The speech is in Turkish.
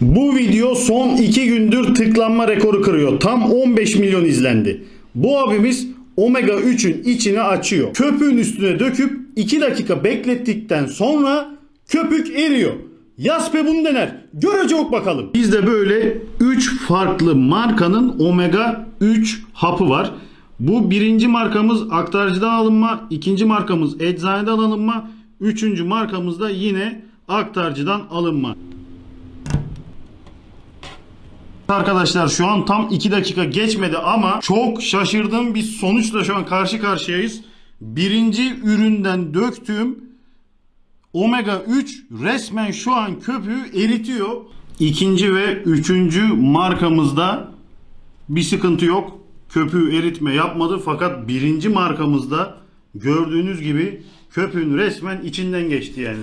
Bu video son 2 gündür tıklanma rekoru kırıyor. Tam 15 milyon izlendi. Bu abimiz omega 3'ün içini açıyor. Köpüğün üstüne döküp 2 dakika beklettikten sonra köpük eriyor. Yaspe bunu dener. Görecek bakalım. Bizde böyle 3 farklı markanın omega 3 hapı var. Bu birinci markamız aktarcıdan alınma, ikinci markamız eczaneden alınma, üçüncü markamız da yine aktarcıdan alınma. Arkadaşlar şu an tam 2 dakika geçmedi ama çok şaşırdığım bir sonuçla şu an karşı karşıyayız. Birinci üründen döktüğüm omega 3 resmen şu an köpüğü eritiyor. İkinci ve üçüncü markamızda bir sıkıntı yok. Köpüğü eritme yapmadı fakat birinci markamızda gördüğünüz gibi köpüğün resmen içinden geçti yani.